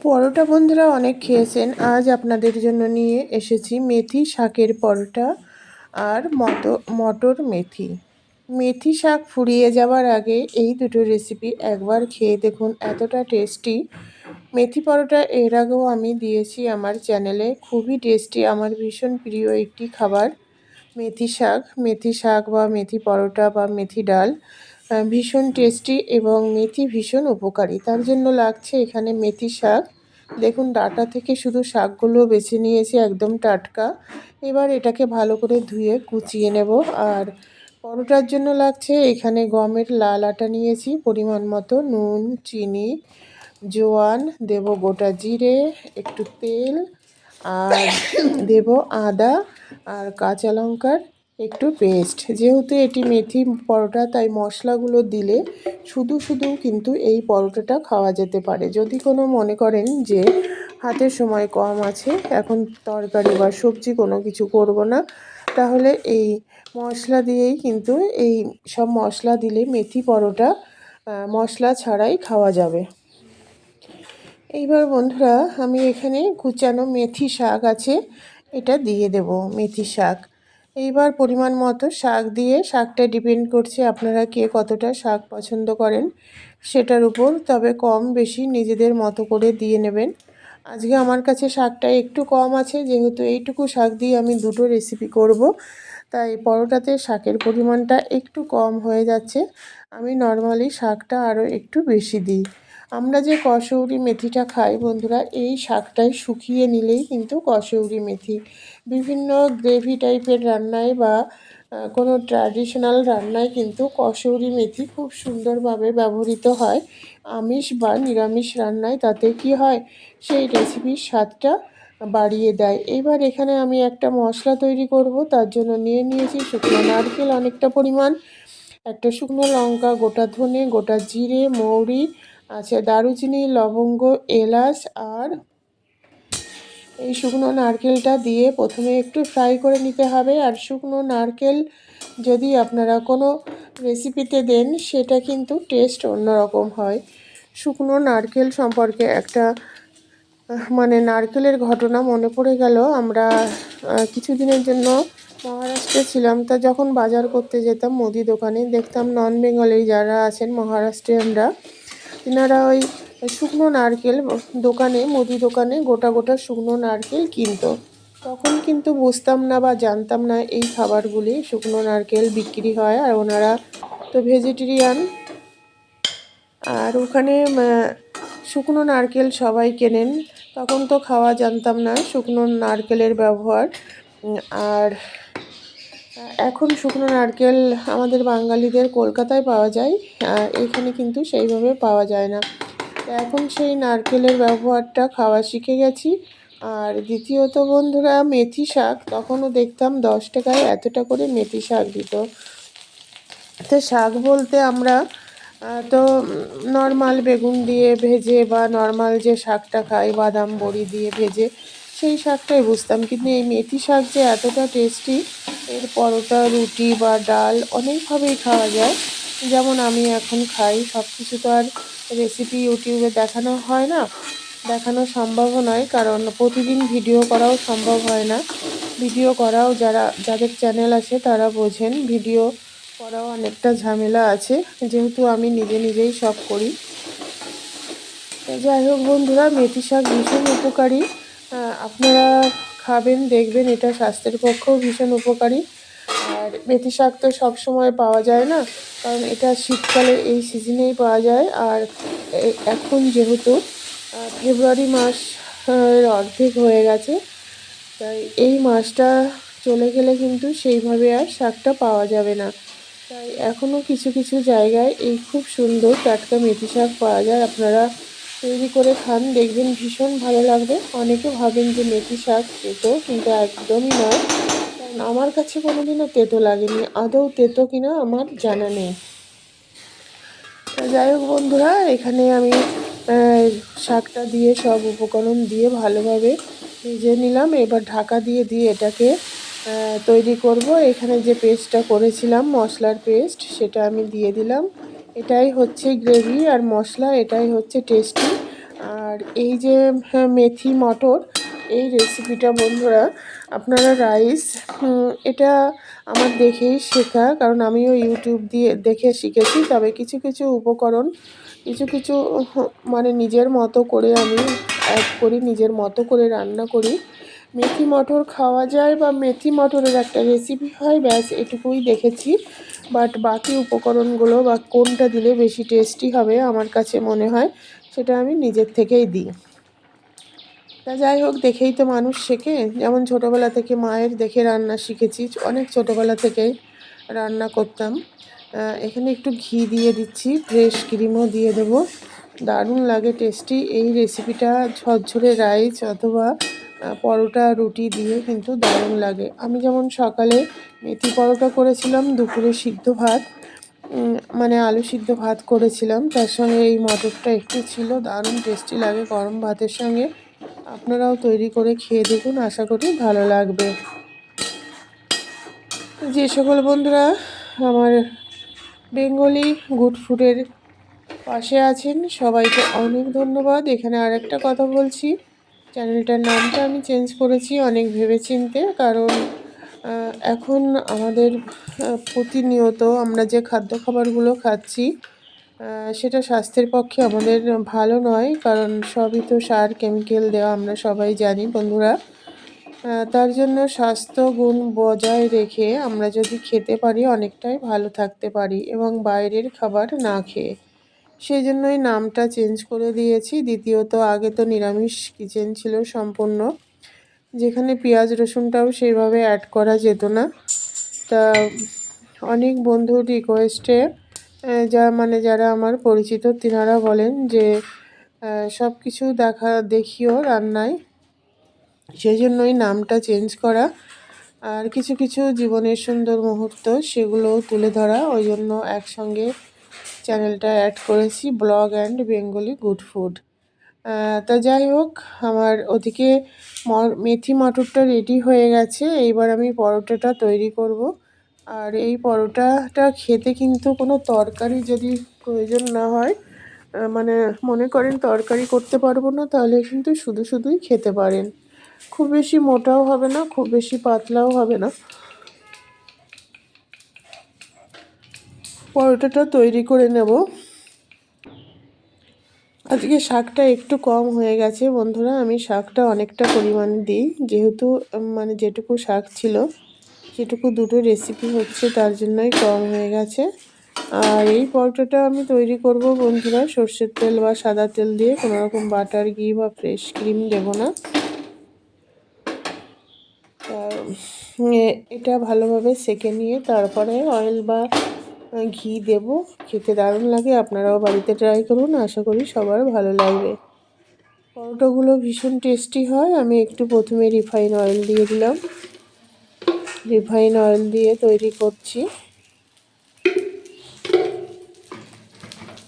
পরোটা বন্ধুরা অনেক খেয়েছেন। আজ আপনাদের জন্য নিয়ে এসেছি মেথি শাকের পরোটা আর মতো, মটর মেথি। মেথি শাক ফুরিয়ে যাওয়ার আগে এই দুটো রেসিপি একবার খেয়ে দেখুন, এতটা টেস্টি মেথি পরোটা এর আগেও আমি দিয়েছি আমার চ্যানেলে খুবই টেস্টি আমার ভীষণ প্রিয় একটি খাবার। মেথি শাক মেথি শাক বা মেথি পরোটা বা মেথি ডাল। ভীষণ টেস্টি এবং মেথি ভীষণ উপকারী। তার জন্য লাগছে এখানে মেথি শাক। দেখুন, ডাটা থেকে শুধু শাকগুলো বেছে নিয়েছি, একদম টাটকা। এবার এটাকে ভালো করে ধুয়ে কুচিয়ে নেব। আর পরোটার জন্য লাগছে এখানে গমের লাল আটা নিয়েছি, পরিমাণ মতো নুন, চিনি, জোয়ান, দেব গোটা জিরে, একটু তেল, আর দেব আদা আর কাঁচা লঙ্কার একটু পেস্ট যেহেতু এটি মেথি পরোটা, তাই মশলাগুলো দিলে শুধু শুধু কিন্তু এই পরোটাটা খাওয়া যেতে পারে। যদি কোনো মনে করেন যে হাতের সময় কম আছে, এখন তরকারি বা সবজি কোনো কিছু করব না, তাহলে এই মশলা দিয়েই কিন্তু এই সব মশলা দিলে মেথি পরোটা মশলা ছাড়াই খাওয়া যাবে। এইবার বন্ধুরা, আমি এখানে কুচানো মেথি শাক আছে, এটা দিয়ে দেব, মেথি শাক। এইবার পরিমাণ মতো শাক দিয়ে শাকটা ডিপেন্ড করছে আপনারা কে কতটা শাক পছন্দ করেন সেটার উপর, তবে কম বেশি নিজেদের মতো করে দিয়ে নেবেন। আজকে আমার কাছে শাকটা একটু কম আছে, যেহেতু এইটুকু শাক দিয়ে আমি দুটো রেসিপি করব, তাই পরোটাতে শাকের পরিমাণটা একটু কম হয়ে যাচ্ছে। আমি নর্মালি শাকটা আরও একটু বেশি দিই। আমরা যে কসৌরি মেথিটা খাই বন্ধুরা, এই শাকটাই শুকিয়ে নিলেই কিন্তু কসৌরি মেথি। বিভিন্ন গ্রেভি টাইপের রান্নায় বা কোনো ট্র্যাডিশনাল রান্নায় কিন্তু কসৌরি মেথি খুব সুন্দরভাবে ব্যবহৃত হয়। আমিষ বা নিরামিষ রান্নায় তাতে কি হয়, সেই রেসিপির স্বাদটা বাড়িয়ে দেয়। এবার এখানে আমি একটা মশলা তৈরি করব, তার জন্য নিয়ে নিয়েছি শুকনো নারকেল অনেকটা পরিমাণ, একটা শুকনো লঙ্কা, গোটা ধনে, গোটা জিরে, মৌরি আছে দারুচিনি, লবঙ্গ, এলাচ আর এই শুকনো নারকেলটা দিয়ে প্রথমে একটু ফ্রাই করে নিতে হবে। আর শুকনো নারকেল যদি আপনারা কোনো রেসিপিতে দেন, সেটা কিন্তু টেস্ট অন্যরকম হয়। শুকনো নারকেল সম্পর্কে একটা মানে নারকেলের ঘটনা মনে পড়ে গেল। আমরা কিছুদিনের জন্য মহারাষ্ট্রে ছিলাম, তা যখন বাজার করতে যেতাম, মুদি দোকানে, দেখতাম নন বেঙ্গলি যারা আছেন মহারাষ্ট্রিয়ানরা তিনারা ওই শুকনো নারকেল দোকানে, মুদি দোকানে গোটা গোটা শুকনো নারকেল কিনতো। তখন কিন্তু বুঝতাম না বা জানতাম না এই খাবারগুলি, শুকনো নারকেল বিক্রি হয় আর ওনারা তো ভেজিটেরিয়ান। আর ওখানে শুকনো নারকেল সবাই কেনেন। তখন তো খাওয়া জানতাম না শুকনো নারকেলের ব্যবহার। আর এখন শুকনো নারকেল আমাদের বাঙালিদের কলকাতায় পাওয়া যায় এখানে কিন্তু সেইভাবে পাওয়া যায় না। এখন সেই নারকেলের ব্যবহারটা খাওয়া শিখে গেছি। আর দ্বিতীয়ত বন্ধুরা, মেথি শাক, তখনও দেখতাম দশ টাকায় এতটা করে মেথি শাক দিত। তো শাক বলতে আমরা তো নর্মাল বেগুন দিয়ে ভেজে বা নর্মাল যে শাকটা খাই, বাদাম বড়ি দিয়ে ভেজে সেই শাকটাই বুঝতাম। কিন্তু এই মেথি শাক যে এতটা টেস্টি এর পরোটা, রুটি বা ডাল অনেকভাবেই খাওয়া যায়। যেমন আমি এখন খাই সব কিছু তো আর রেসিপি ইউটিউবে দেখানো হয় না, দেখানো সম্ভব নয়, কারণ প্রতিদিন ভিডিও করাও সম্ভব হয় না। ভিডিও করাও যারা, যাদের চ্যানেল আছে তারা বোঝেন ভিডিও করাও অনেকটা ঝামেলা আছে, যেহেতু আমি নিজে নিজেই সব করি। যাই হোক বন্ধুরা, মেথি শাক ভীষণ উপকারী। আপনারা খাবেন, দেখবেন, এটা স্বাস্থ্যের পক্ষেও ভীষণ উপকারী। আর মেথি শাক তো সবসময় পাওয়া যায় না, কারণ এটা শীতকালে এই সিজনেই পাওয়া যায়। আর এখন যেহেতু ফেব্রুয়ারি মাস অর্ধেক হয়ে গেছে, তাই এই মাসটা চলে গেলে কিন্তু সেইভাবে আর শাকটা পাওয়া যাবে না। তাই এখনও কিছু কিছু জায়গায় এই খুব সুন্দর টাটকা মেথি শাক পাওয়া যায়। আপনারা তৈরি করে খান, দেখবেন ভীষণ ভালো লাগবে। অনেকে ভাবেন যে মেথি শাক তেতো, কিন্তু একদমই নয়। কারণ আমার কাছে কোনোদিনও তেতো লাগেনি। আদৌ তেতো কিনা আমার জানা নেই। যাই হোক বন্ধুরা, এখানে আমি শাকটা দিয়ে সব উপকরণ দিয়ে ভালোভাবে ভেজে নিলাম। এবার ঢাকা দিয়ে দিয়ে এটাকে তৈরি করব। এখানে যে পেস্টটা করেছিলাম, মশলার পেস্ট, সেটা আমি দিয়ে দিলাম। এটাই হচ্ছে গ্রেভি আর মশলা এটাই হচ্ছে টেস্টি আর এই যে হ্যাঁ, মেথি মটর এই রেসিপিটা বন্ধুরা আপনারা রাইস এটা আমার দেখেই শেখা কারণ আমিও ইউটিউব দিয়ে দেখে শিখেছি তবে কিছু কিছু উপকরণ কিছু কিছু মানে নিজের মতো করে আমি অ্যাড করি নিজের মতো করে রান্না করি। মেথি মটর খাওয়া যায় বা মেথি মটরের একটা রেসিপি হয়, ব্যাস এটুকুই দেখেছি। বাট বাকি উপকরণগুলো বা কোনটা দিলে বেশি টেস্টি হবে আমার কাছে মনে হয়, সেটা আমি নিজের থেকেই দিই। তা যাই হোক, দেখেই তো মানুষ শেখে। যেমন ছোটোবেলা থেকে মায়ের দেখে রান্না শিখেছি, অনেক ছোটোবেলা থেকেই রান্না করতাম। এখানে একটু ঘি দিয়ে দিচ্ছি ফ্রেশ ক্রিমও দিয়ে দেবো। দারুণ লাগে টেস্টি এই রেসিপিটা ঝরঝরে রাইস অথবা পরোটা, রুটি দিয়ে কিন্তু দারুণ লাগে। আমি যেমন সকালে মেথি পরোটা করেছিলাম, দুপুরে সিদ্ধ ভাত মানে আলু সিদ্ধ ভাত করেছিলাম। তার সঙ্গে এই মটরটা একটু ছিল, দারুণ টেস্টি লাগে গরম ভাতের সঙ্গে। আপনারাও তৈরি করে খেয়ে দেখুন, আশা করি ভালো লাগবে। যে সকল বন্ধুরা আমার বেঙ্গলি গুড ফুডের পাশে আছেন, সবাইকে অনেক ধন্যবাদ। এখানে আরেকটা কথা বলছি। চ্যানেলটার নামটা আমি চেঞ্জ করেছি অনেক ভেবে চিনতে কারণ এখন আমাদের প্রতিনিয়ত আমরা যে খাদ্য খাবারগুলো খাচ্ছি সেটা স্বাস্থ্যের পক্ষে আমাদের ভালো নয়, কারণ সবই তো সার, কেমিক্যাল দেওয়া আমরা সবাই জানি বন্ধুরা। তার জন্য স্বাস্থ্য গুণ বজায় রেখে আমরা যদি খেতে পারি, অনেকটাই ভালো থাকতে পারি এবং বাইরের খাবার না খেয়ে। সেই জন্যই নামটা চেঞ্জ করে দিয়েছি। দ্বিতীয়ত, আগে তো নিরামিষ কিচেন ছিল সম্পূর্ণ। যেখানে পেঁয়াজ, রসুনটাও সেইভাবে অ্যাড করা যেত না। তা অনেক বন্ধুর রিকোয়েস্টে যা মানে যারা আমার পরিচিত, তিনারা বলেন যে সব কিছু দেখা, দেখিও রান্নায়। সেই জন্যই নামটা চেঞ্জ করা। আর কিছু কিছু জীবনের সুন্দর মুহূর্ত সেগুলো তুলে ধরা। ওই জন্য একসঙ্গে চ্যানেলটা অ্যাড করেছি blog and Bengali good food তা যাই হোক, আমার ওদিকে মেথি মটরটা রেডি হয়ে গেছে, এইবার আমি পরোটাটা তৈরি করব। আর এই পরোটাটা খেতে কিন্তু কোনো তরকারি যদি প্রয়োজন না হয় মানে মনে করেন তরকারি করতে পারব না, তাহলে কিন্তু শুধু শুধুই খেতে পারেন। খুব বেশি মোটাও হবে না, খুব বেশি পাতলাও হবে না। পরোটাটা তৈরি করে নেব। আজকে শাকটা একটু কম হয়ে গেছে। বন্ধুরা, আমি শাকটা অনেকটা পরিমাণ দিই। যেহেতু মানে যেটুকু শাক ছিল, সেটুকু দুটো রেসিপি হচ্ছে, তার জন্যই কম হয়ে গেছে। আর এই পরোটাটা আমি তৈরি করব, বন্ধুরা, সর্ষের তেল বা সাদা তেল দিয়ে। কোনো রকম বাটার ঘি বা ফ্রেশ ক্রিম দেব না। এটা ভালোভাবে সেকে নিয়ে, তারপরে অয়েল বা ঘি দেব। খেতে দারুণ লাগে, আপনারাও বাড়িতে ট্রাই করুন, আশা করি সবার ভালো লাগবে। পরোটাগুলো ভীষণ টেস্টি হয়, আমি একটু প্রথমে রিফাইন অয়েল দিয়ে দিলাম। রিফাইন অয়েল দিয়ে তৈরি করছি।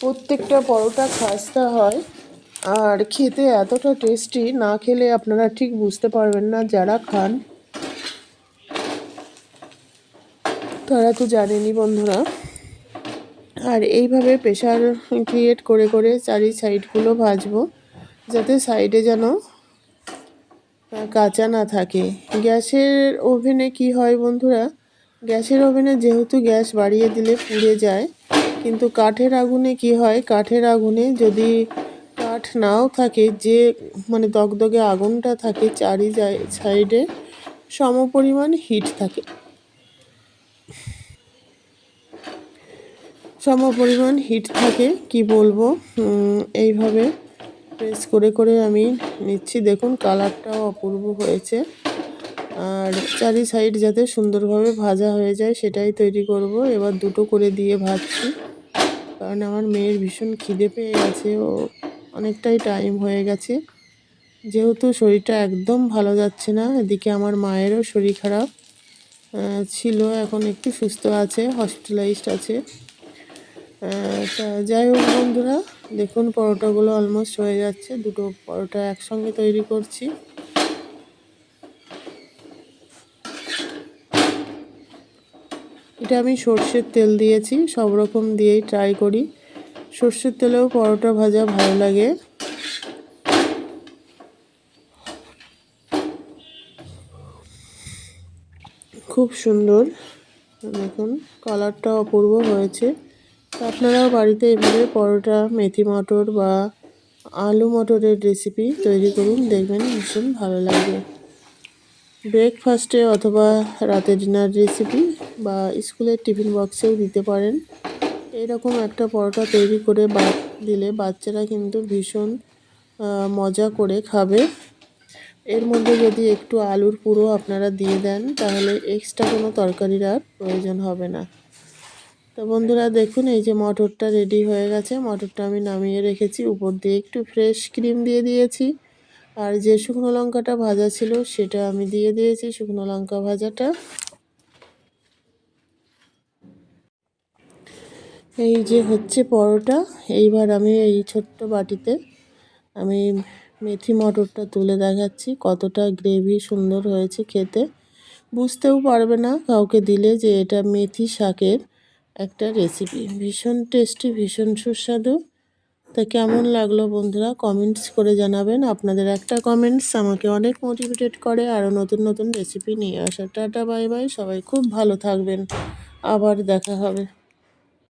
প্রত্যেকটা পরোটা খাস্তা হয়, আর খেতে এতটা টেস্টি না খেলে আপনারা ঠিক বুঝতে পারবেন না যারা খান। তারা তো জানেনি বন্ধুরা। আর এইভাবে প্রেশার ক্রিয়েট করে করে চারি সাইডগুলো ভাজবো, যাতে সাইডে যেন কাঁচা না থাকে। গ্যাসের ওভেনে কি হয় বন্ধুরা, গ্যাসের ওভেনে যেহেতু গ্যাস বাড়িয়ে দিলে পুড়ে যায়, কিন্তু কাঠের আগুনে কি হয়, কাঠের আগুনে যদি কাঠ নাও থাকে, যে মানে দগদগে আগুনটা থাকে চারি সাইডে সমপরিমাণ হিট থাকে। সম পরিমাণ হিট থাকে, কি বলব? এইভাবে প্রেস করে করে আমি নিচ্ছি। দেখুন কালারটাও অপূর্ব হয়েছে। আর চারি সাইড যাতে সুন্দরভাবে ভাজা হয়ে যায়, সেটাই তৈরি করব। এবার দুটো করে দিয়ে ভাজছি। কারণ আমার মেয়ের ভীষণ খিদে পেয়ে গেছে, ও অনেকটাই টাইম হয়ে গেছে। যেহেতু শরীরটা একদম ভালো যাচ্ছে না, এদিকে আমার মায়েরও শরীর খারাপ ছিল, এখন একটু সুস্থ আছে হসপিটালাইজড আছে। যাই হোক বন্ধুরা, দেখুন পরোটাগুলো অলমোস্ট হয়ে যাচ্ছে। দুটো পরোটা একসঙ্গে তৈরি করছি। এটা আমি সর্ষের তেল দিয়েছি, সব রকম দিয়েই ট্রাই করি। সর্ষের তেলেও পরোটা ভাজা ভালো লাগে। খুব সুন্দর। দেখুন কালারটা অপূর্ব হয়েছে। আপনারাও বাড়িতে এভাবে পরোটা, মেথি মটর বা আলু মটরের রেসিপি তৈরি করুন, দেখবেন ভীষণ ভালো লাগবে। ব্রেকফাস্টে অথবা রাতের ডিনার রেসিপি বা স্কুলের টিফিন বক্সেও দিতে পারেন। এরকম একটা পরোটা তৈরি করে বা দিলে বাচ্চারা কিন্তু ভীষণ মজা করে খাবে। এর মধ্যে যদি একটু আলুর পুরো আপনারা দিয়ে দেন, তাহলে এক্সট্রা কোনো তরকারির আর প্রয়োজন হবে না। তো বন্ধুরা দেখুন, এই যে মটরটা রেডি হয়ে গেছে। মটরটা আমি নামিয়ে রেখেছি। উপর দিয়ে একটু ফ্রেশ ক্রিম দিয়ে দিয়েছি। আর যে শুকনো লঙ্কাটা ভাজা ছিল, সেটা আমি দিয়ে দিয়েছি শুকনো লঙ্কা ভাজাটা। এই যে হচ্ছে পরোটা। এইবার আমি এই ছোট্ট বাটিতে আমি মেথি মটরটা তুলে দেখাচ্ছি, কতটা গ্রেভি সুন্দর হয়েছে খেতে। বুঝতেও পারবে না কাউকে দিলে যে এটা মেথি শাকের। একটা রেসিপি ভীষণ টেস্টি ভীষণ সুস্বাদু। তা কেমন লাগল বন্ধুরা? কমেন্টস করে জানাবেন। আপনাদের একটা কমেন্টস আমাকে অনেক মোটিভেটেড করে আরও নতুন নতুন রেসিপি নিয়ে আসা টাটা বাই বাই সবাই খুব ভালো থাকবেন। আবার দেখা হবে।